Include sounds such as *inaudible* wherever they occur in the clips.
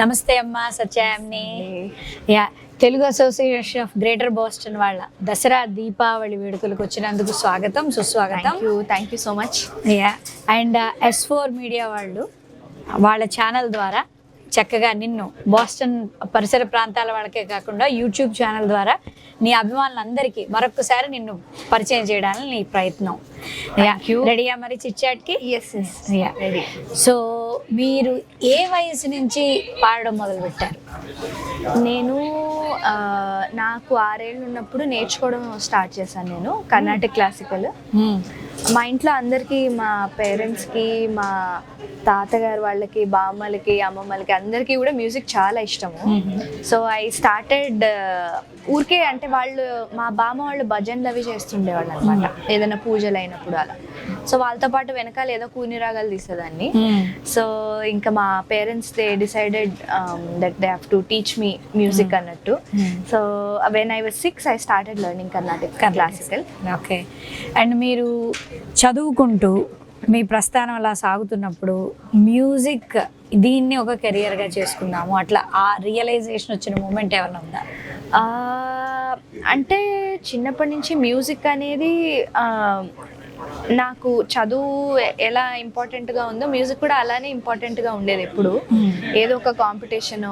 నమస్తే అమ్మా సత్యామ్ని yeah Telugu association of greater Boston వాళ్ళ దసరా దీపావళి వేడుకలకు వచ్చినందుకు స్వాగతం సుస్వాగతం. Thank you thank you so much yeah and S four media వాళ్ళు వాళ్ళ ఛానల్ ద్వారా చక్కగా నిన్ను బోస్టన్ పరిసర ప్రాంతాల వాళ్ళకే కాకుండా యూట్యూబ్ ఛానల్ ద్వారా నీ అభిమానులందరికీ మరొకసారి నిన్ను పరిచయం చేయడానికి నీ ప్రయత్నం. రెడీయా మరి చిచ్చాట్కి yes yes yeah ready so మీరు ఏ వయసు నుంచి పాడడం మొదలు పెట్టారు నేను నాకు ఆరేళ్ళు ఉన్నప్పుడు నేర్చుకోవడం స్టార్ట్ చేశాను నేను. కర్ణాటక క్లాసికల్ మా ఇంట్లో అందరికీ మా పేరెంట్స్కి మా తాతగారు వాళ్ళకి బామ్మలకి అమ్మమ్మలకి అందరికీ కూడా మ్యూజిక్ చాలా ఇష్టము. సో ఐ స్టార్టెడ్ ఊరికే అంటే వాళ్ళు మా బామ్మ వాళ్ళు భజన్లు అవి చేస్తుండేవాళ్ళు అనమాట ఏదైనా పూజలు అయినప్పుడు అలా. సో వాళ్ళతో పాటు వెనకాల ఏదో కూని రాగాలు తీసేదాన్ని. సో ఇంకా మా parents they decided that they have to teach me music అన్నట్టు. So when I was six I started learning Carnatic classical okay and మీరు చదువుకుంటూ మీ ప్రస్థానం అలా సాగుతున్నప్పుడు మ్యూజిక్ దీన్ని ఒక కెరియర్గా చేసుకుందాము. అట్లా ఆ రియలైజేషన్ వచ్చిన మూమెంట్ ఏమైనా ఉందా? అంటే చిన్నప్పటి నుంచి మ్యూజిక్ అనేది నాకు చదువు ఎలా ఇంపార్టెంట్గా ఉందో మ్యూజిక్ కూడా అలానే ఇంపార్టెంట్గా ఉండేది ఎప్పుడు. ఏదో ఒక competition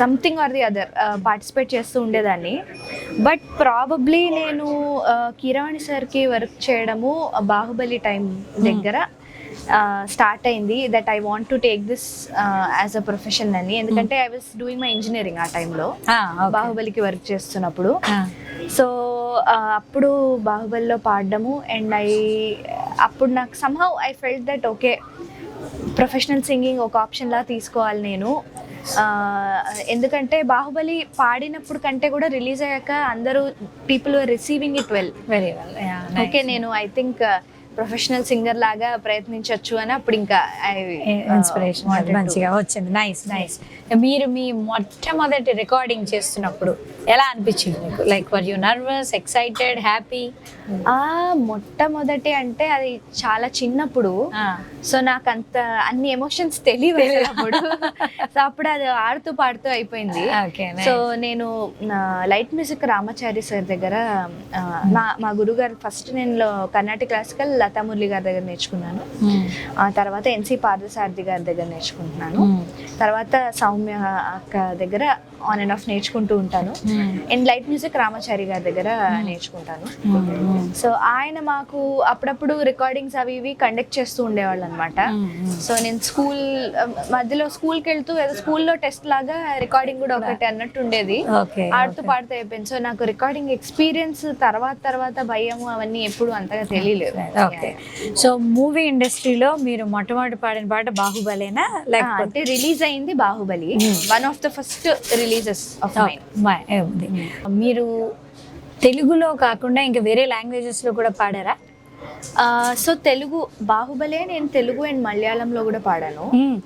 something or the other participate చేస్తూ ఉండేదాన్ని. బట్ ప్రాబబ్లీ నేను ఆ, కీరవాణి సార్కి వర్క్ చేయడము బాహుబలి టైం దగ్గర స్టార్ట్ అయింది that I want to take this as a profession అని. ఎందుకంటే I was doing my engineering ఆ టైంలో okay. బాహుబలికి వర్క్ చేస్తున్నప్పుడు. ఆ, సో అప్పుడు బాహుబలిలో పాడడము అండ్ ఐ అప్పుడు నాకు somehow I felt that okay professional singing ఒక ఆప్షన్ లా తీసుకోవాలి నేను. ఎందుకంటే బాహుబలి పాడినప్పుడు కంటే కూడా రిలీజ్ అయ్యాక అందరూ people receiving it well very well okay నేను ఐ థింక్ ప్రొఫెషనల్ సింగర్ లాగా ప్రయత్నించవచ్చు అని అప్పుడు ఇంకా ఇన్స్పిరేషన్ మంచిగా వచ్చింది. నైస్ నైస్ మీరు మీ మొట్టమొదటి రికార్డింగ్ చేస్తున్నప్పుడు ఎలా అనిపించింది మీకు? Like were you nervous excited happy ఆ మొట్టమొదటి అంటే అది చాలా చిన్నప్పుడు. సో నాకు అంత అన్ని ఎమోషన్స్ తెలియదు అప్పుడు. *laughs* సో అప్పుడు అది ఆడుతూ పాడుతూ అయిపోయింది. సో నేను లైట్ మ్యూజిక్ రామాచారి సార్ దగ్గర ఆ, నా మా గురుగారు ఫస్ట్ నేను కర్ణాటక క్లాసికల్ లతా మురళి గారి దగ్గర నేర్చుకున్నాను. ఆ తర్వాత ఎన్సి పార్థసారథి గారి దగ్గర నేర్చుకుంటున్నాను. తర్వాత సౌమ్య అక్క దగ్గర ఆన్ అండ్ ఆఫ్ నేర్చుకుంటూ ఉంటాను. అండ్ లైట్ మ్యూజిక్ రామాచారి గారి దగ్గర నేర్చుకుంటాను. సో ఆయన మాకు అప్పుడప్పుడు రికార్డింగ్స్ అవి ఇవి కండక్ట్ చేస్తూ ఉండేవాళ్ళు అనమాట సో నేను స్కూల్ మధ్యలో స్కూల్కి వెళ్తూ ఏదో స్కూల్లో టెస్ట్ లాగా రికార్డింగ్ కూడా ఒకటి అన్నట్టు ఉండేది. ఆడుతూ పాడుతూ అయిపోయింది. సో నాకు రికార్డింగ్ ఎక్స్పీరియన్స్ తర్వాత తర్వాత భయం అవన్నీ ఎప్పుడు అంతగా తెలియలేదు. ఓకే. సో మూవీ ఇండస్ట్రీలో మీరు మొట్టమొదటి పాడిన పాట బాహుబలేనా? లేకపోతే రిలీజ్ అయింది Baahubali. One of the first releases of. మీరు తెలుగులో కాకుండా ఇంకా వేరే లాంగ్వేజెస్లో కూడా పాడారా? సో తెలుగు బాహుబలే నేను తెలుగు అండ్ మలయాళంలో కూడా పాడాను.